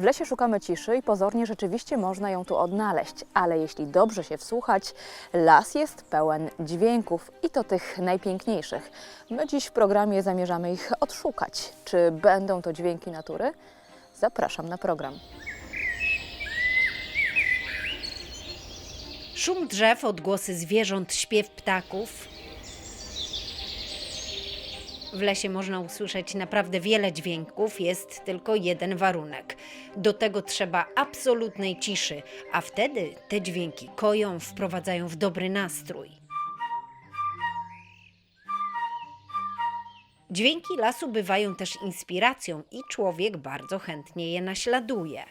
W lesie szukamy ciszy i pozornie rzeczywiście można ją tu odnaleźć, ale jeśli dobrze się wsłuchać, las jest pełen dźwięków i to tych najpiękniejszych. My dziś w programie zamierzamy ich odszukać. Czy będą to dźwięki natury? Zapraszam na program. Szum drzew, odgłosy zwierząt, śpiew ptaków. W lesie można usłyszeć naprawdę wiele dźwięków, jest tylko jeden warunek. Do tego trzeba absolutnej ciszy, a wtedy te dźwięki koją, wprowadzają w dobry nastrój. Dźwięki lasu bywają też inspiracją i człowiek bardzo chętnie je naśladuje.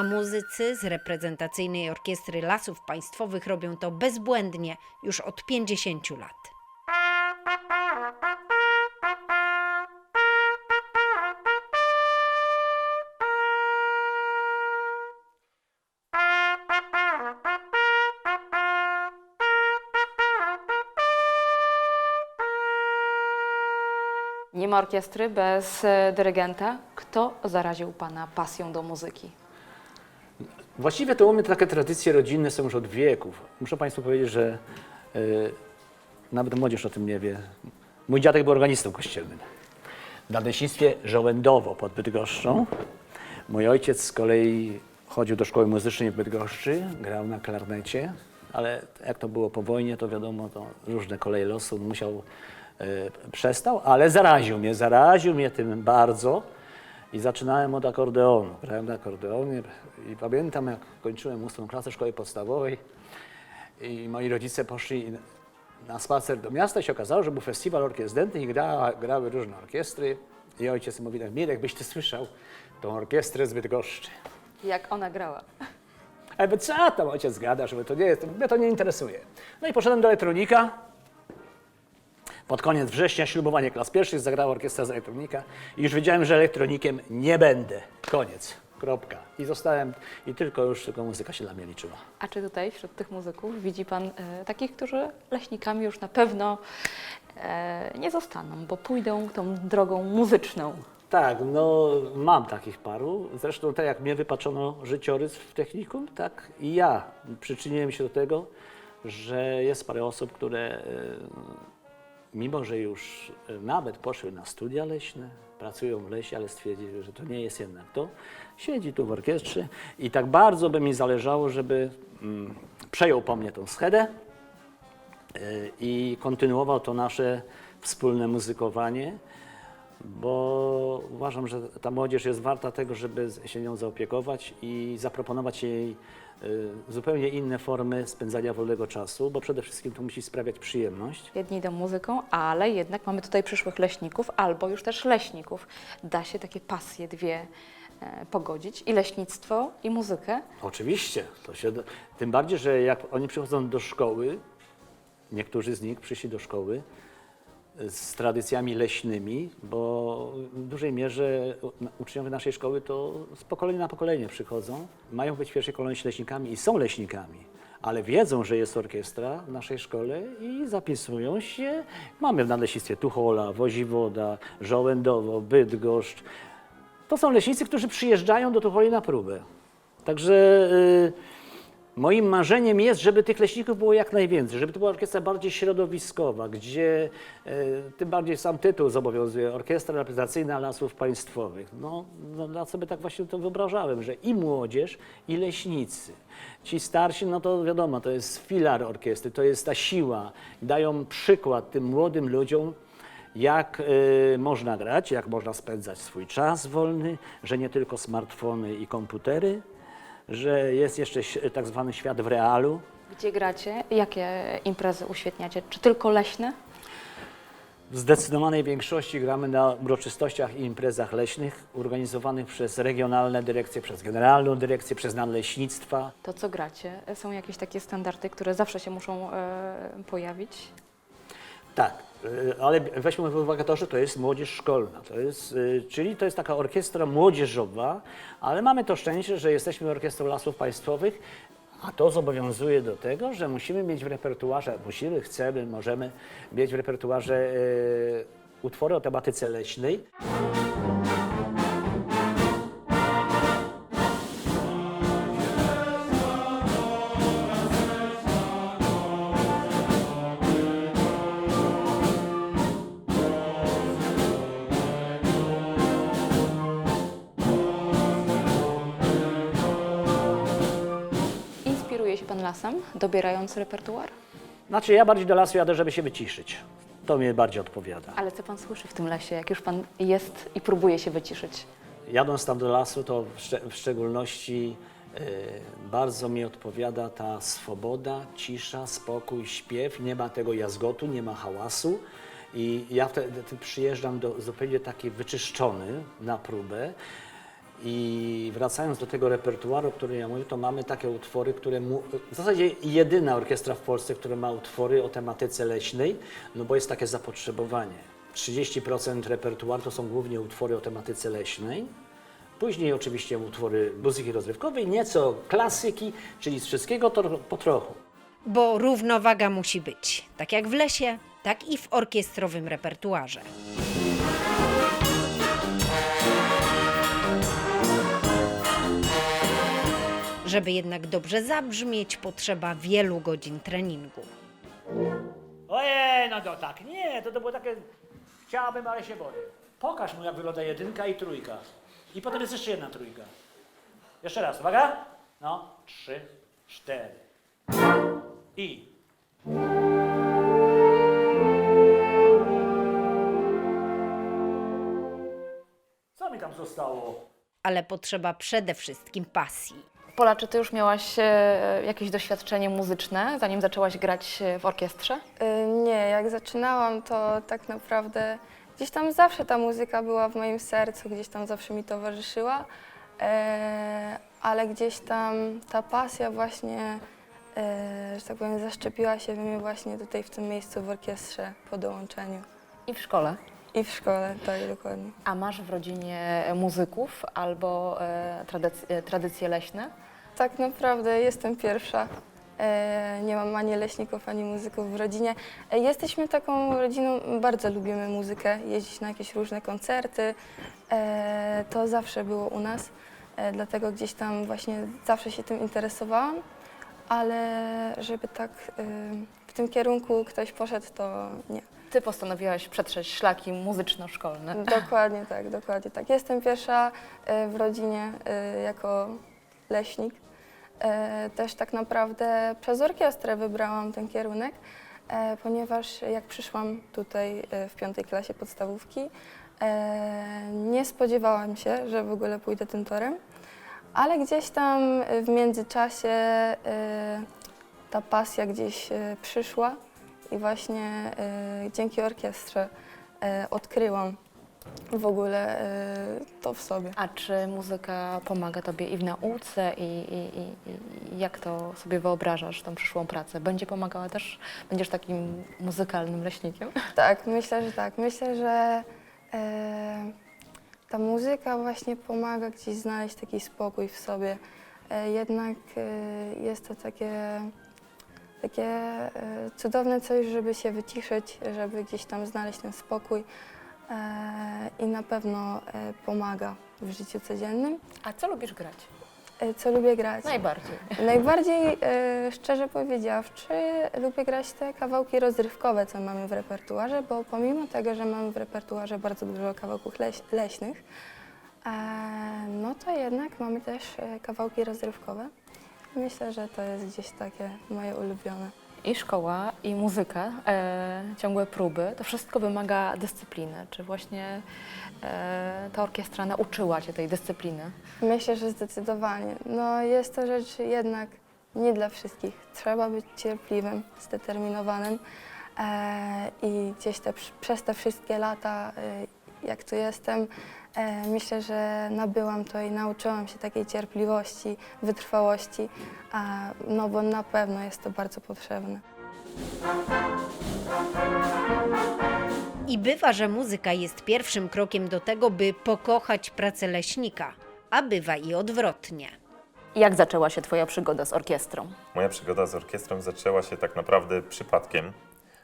A muzycy z reprezentacyjnej orkiestry lasów państwowych robią to bezbłędnie już od 50 lat. Nie ma orkiestry bez e, dyrygenta. Kto zaraził Pana pasją do muzyki? Właściwie to u mnie takie tradycje rodzinne są już od wieków. Muszę Państwu powiedzieć, że y, nawet młodzież o tym nie wie. Mój dziadek był organistą kościelnym. W nadleśnictwie Żołędowo pod Bydgoszczą. Mój ojciec z kolei chodził do szkoły muzycznej w Bydgoszczy, grał na klarnecie, ale jak to było po wojnie, to wiadomo, to różne koleje losu musiał, y, przestał, ale zaraził mnie, zaraził mnie tym bardzo. I zaczynałem od akordeonu. Grałem na akordeonie i pamiętam, jak kończyłem ósmą klasę szkoły podstawowej i moi rodzice poszli na spacer do miasta i się okazało, że był festiwal orkiestr i gra, grały różne orkiestry. I ojciec mówi tak, Mirek, byś ty słyszał tą orkiestrę z Bydgoszczy. Jak ona grała? Ale co tam ojciec gada, że to nie jest, mnie to nie interesuje. No i poszedłem do elektronika. Pod koniec września ślubowanie klas pierwszych zagrała orkiestra z elektronika i już wiedziałem, że elektronikiem nie będę. Koniec, kropka. I zostałem, i tylko już tylko muzyka się dla mnie liczyła. A czy tutaj wśród tych muzyków widzi Pan e, takich, którzy leśnikami już na pewno e, nie zostaną, bo pójdą tą drogą muzyczną? Tak, no mam takich paru. Zresztą tak jak mnie wypaczono życiorys w technikum, tak i ja przyczyniłem się do tego, że jest parę osób, które e, mimo, że już e, nawet poszły na studia leśne, pracują w lesie, ale stwierdzili, że to nie jest jednak to, siedzi tu w orkiestrze i tak bardzo by mi zależało, żeby mm, przejął po mnie tą schedę, y, i kontynuował to nasze wspólne muzykowanie, bo uważam, że ta młodzież jest warta tego, żeby się nią zaopiekować i zaproponować jej zupełnie inne formy spędzania wolnego czasu, bo przede wszystkim to musi sprawiać przyjemność. Jedni idą muzyką, ale jednak mamy tutaj przyszłych leśników albo już też leśników. Da się takie pasje dwie e, pogodzić i leśnictwo, i muzykę. Oczywiście, to się, tym bardziej, że jak oni przychodzą do szkoły, niektórzy z nich przyszli do szkoły y, z tradycjami leśnymi, bo w dużej mierze uczniowie naszej szkoły to z pokolenia na pokolenie przychodzą, mają być w pierwszej kolejności leśnikami i są leśnikami, ale wiedzą, że jest orkiestra w naszej szkole i zapisują się. Mamy w nadleśnictwie Tuchola, Woziwoda, Żołędowo, Bydgoszcz, to są leśnicy, którzy przyjeżdżają do Tucholi na próbę. Także y, moim marzeniem jest, żeby tych leśników było jak najwięcej, żeby to była orkiestra bardziej środowiskowa, gdzie y, tym bardziej sam tytuł zobowiązuje Orkiestra Reprezentacyjna Lasów Państwowych. No, no dla sobie tak właśnie to wyobrażałem, że i młodzież, i leśnicy. Ci starsi, no to wiadomo, to jest filar orkiestry, to jest ta siła. Dają przykład tym młodym ludziom, jak y, można grać, jak można spędzać swój czas wolny, że nie tylko smartfony i komputery, że jest jeszcze tak zwany świat w realu. Gdzie gracie? Jakie imprezy uświetniacie? Czy tylko leśne? W zdecydowanej większości gramy na uroczystościach i imprezach leśnych organizowanych przez regionalne dyrekcje, przez generalną dyrekcję, przez nadleśnictwa. To co gracie? Są jakieś takie standardy, które zawsze się muszą e, pojawić? Tak, y, ale weźmy pod uwagę to, że to jest młodzież szkolna, to jest, y, czyli to jest taka orkiestra młodzieżowa, ale mamy to szczęście, że jesteśmy orkiestrą lasów państwowych, A to zobowiązuje do tego, że musimy mieć w repertuarze, musimy, chcemy, możemy mieć w repertuarze e, utwory o tematyce leśnej. Lasem, dobierając repertuar? Znaczy ja bardziej do lasu jadę, żeby się wyciszyć. To mnie bardziej odpowiada. Ale co Pan słyszy w tym lesie, jak już Pan jest i próbuje się wyciszyć? Jadąc tam do lasu, to w, szcz- w szczególności e, bardzo mi odpowiada ta swoboda, cisza, spokój, śpiew. Nie ma tego jazgotu, nie ma hałasu. I ja wtedy przyjeżdżam do, zupełnie taki wyczyszczony na próbę. I wracając do tego repertuaru, o którym ja mówię, to mamy takie utwory, które mu, w zasadzie jedyna orkiestra w Polsce, która ma utwory o tematyce leśnej, no bo jest takie zapotrzebowanie. 30% repertuaru to są głównie utwory o tematyce leśnej. Później oczywiście utwory muzyki rozrywkowej, nieco klasyki, czyli z wszystkiego to po trochu. Bo równowaga musi być, tak jak w lesie, tak i w orkiestrowym repertuarze. Żeby jednak dobrze zabrzmieć, potrzeba wielu godzin treningu. Ojej, no to tak, nie, to, to było takie, chciałabym, ale się boję. Pokaż mu, jak wygląda jedynka i trójka. I potem jest jeszcze jedna trójka. Jeszcze raz, uwaga. No, trzy, cztery. I. Co mi tam zostało? Ale potrzeba przede wszystkim pasji. Pola, czy Ty już miałaś e, jakieś doświadczenie muzyczne, zanim zaczęłaś grać e, w orkiestrze? Y, Nie, jak zaczynałam, to tak naprawdę gdzieś tam zawsze ta muzyka była w moim sercu, gdzieś tam zawsze mi towarzyszyła, e, ale gdzieś tam ta pasja właśnie, e, że tak powiem, zaszczepiła się we mnie właśnie tutaj w tym miejscu w orkiestrze po dołączeniu. I w szkole. I w szkole, tak dokładnie. A masz w rodzinie muzyków albo e, tradyc- e, tradycje leśne? Tak naprawdę jestem pierwsza. E, Nie mam ani leśników, ani muzyków w rodzinie. E, Jesteśmy taką rodziną, bardzo lubimy muzykę, jeździć na jakieś różne koncerty. E, To zawsze było u nas, e, dlatego gdzieś tam właśnie zawsze się tym interesowałam, ale żeby tak e, w tym kierunku ktoś poszedł, to nie. Ty postanowiłaś przetrzeć szlaki muzyczno-szkolne. Dokładnie tak, dokładnie tak. Jestem pierwsza e, w rodzinie e, jako leśnik. E, Też tak naprawdę przez orkiestrę wybrałam ten kierunek, e, ponieważ jak przyszłam tutaj e, w piątej klasie podstawówki, nie spodziewałam się, że w ogóle pójdę tym torem, ale gdzieś tam w międzyczasie ta pasja gdzieś przyszła i właśnie dzięki orkiestrze odkryłam w ogóle e, to w sobie. A czy muzyka pomaga Tobie i w nauce, i, i, i, i jak to sobie wyobrażasz, tą przyszłą pracę? Będzie pomagała też? Będziesz takim muzykalnym leśnikiem? Tak, myślę, że tak. Myślę, że e, ta muzyka właśnie pomaga gdzieś znaleźć taki spokój w sobie. E, jednak e, jest to takie, takie e, cudowne coś, żeby się wyciszyć, żeby gdzieś tam znaleźć ten spokój i na pewno e, pomaga w życiu codziennym. A co lubisz grać? E, co lubię grać? Najbardziej. Najbardziej, e, szczerze powiedziawszy, lubię grać te kawałki rozrywkowe, co mamy w repertuarze, bo pomimo tego, że mamy w repertuarze bardzo dużo kawałków leś, leśnych, e, no to jednak mamy też e, kawałki rozrywkowe. Myślę, że to jest gdzieś takie moje ulubione. I szkoła, i muzyka, e, ciągłe próby, to wszystko wymaga dyscypliny. Czy właśnie e, ta orkiestra nauczyła Cię tej dyscypliny? Myślę, że zdecydowanie. No jest to rzecz jednak nie dla wszystkich. Trzeba być cierpliwym, zdeterminowanym e, i gdzieś te, przez te wszystkie lata, e, jak tu jestem, e, myślę, że nabyłam to i nauczyłam się takiej cierpliwości, wytrwałości, a, no bo na pewno jest to bardzo potrzebne. I bywa, że muzyka jest pierwszym krokiem do tego, by pokochać pracę leśnika, a bywa i odwrotnie. Jak zaczęła się Twoja przygoda z orkiestrą? Moja przygoda z orkiestrą zaczęła się tak naprawdę przypadkiem,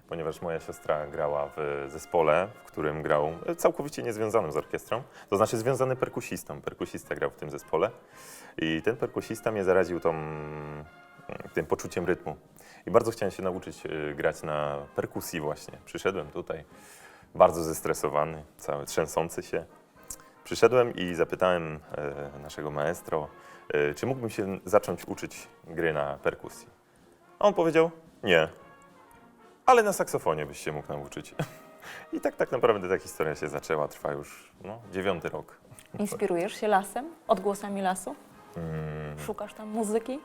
ponieważ moja siostra grała w zespole, w którym grał całkowicie niezwiązanym z orkiestrą, to znaczy związany perkusistą. Perkusista grał w tym zespole i ten perkusista mnie zaraził tą, tym poczuciem rytmu. I bardzo chciałem się nauczyć y, grać na perkusji właśnie. Przyszedłem tutaj bardzo zestresowany, cały trzęsący się. Przyszedłem i zapytałem e, naszego maestro, e, czy mógłbym się zacząć uczyć gry na perkusji. A on powiedział, nie, ale na saksofonie byś się mógł nauczyć. I tak tak naprawdę ta historia się zaczęła, trwa już no, dziewiąty rok. Inspirujesz się lasem, odgłosami lasu? Mm, Szukasz tam muzyki?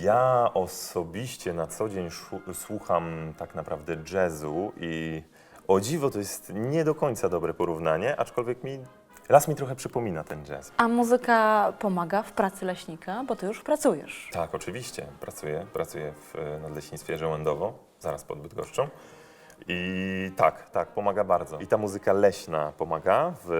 Ja osobiście na co dzień słucham tak naprawdę jazzu i o dziwo to jest nie do końca dobre porównanie, aczkolwiek mi, las mi trochę przypomina ten jazz. A muzyka pomaga w pracy leśnika, bo Ty już pracujesz. Tak, oczywiście. Pracuję, pracuję w e, Nadleśnictwie Żołędowo, zaraz pod Bydgoszczą. I tak, tak, pomaga bardzo. I ta muzyka leśna pomaga w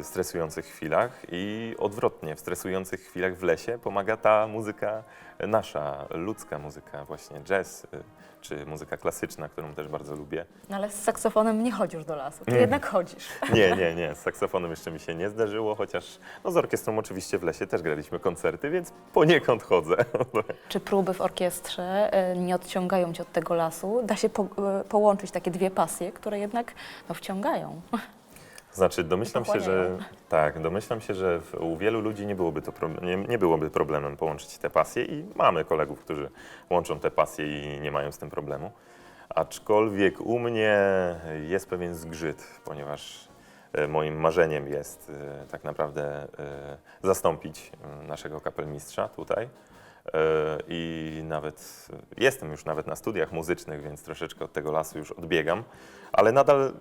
e, stresujących chwilach i odwrotnie, w stresujących chwilach w lesie pomaga ta muzyka nasza, ludzka muzyka, właśnie jazz, e, czy muzyka klasyczna, którą też bardzo lubię. No ale z saksofonem nie chodzisz do lasu, Ty Mm. jednak chodzisz. Nie, nie, nie, z saksofonem jeszcze mi się nie zdarzyło, chociaż no, z orkiestrą oczywiście w lesie też graliśmy koncerty, więc poniekąd chodzę. Czy próby w orkiestrze e, nie odciągają Cię od tego lasu? Da się po, e, połączyć takie dwie pasje, które jednak no, wciągają. Znaczy, domyślam się, że Pochłaniają. tak, domyślam się, że w, u wielu ludzi nie byłoby to problem, nie, nie byłoby problemem połączyć te pasje i mamy kolegów, którzy łączą te pasje i nie mają z tym problemu. Aczkolwiek u mnie jest pewien zgrzyt, ponieważ e, moim marzeniem jest e, tak naprawdę e, zastąpić e, naszego kapelmistrza tutaj. E, I nawet jestem już nawet na studiach muzycznych, więc troszeczkę od tego lasu już odbiegam, ale nadal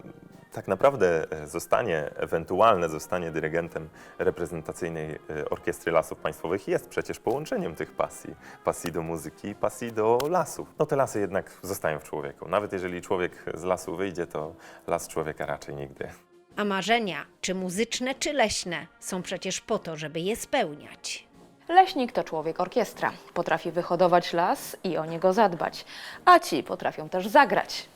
tak naprawdę e, zostanie, ewentualne zostanie dyrygentem reprezentacyjnej e, Orkiestry Lasów Państwowych jest przecież połączeniem tych pasji. Pasji do muzyki i pasji do lasów. No te lasy jednak zostają w człowieku. Nawet jeżeli człowiek z lasu wyjdzie, to las człowieka raczej nigdy. A marzenia, czy muzyczne, czy leśne, są przecież po to, żeby je spełniać. Leśnik to człowiek orkiestra. Potrafi wyhodować las i o niego zadbać. A ci potrafią też zagrać.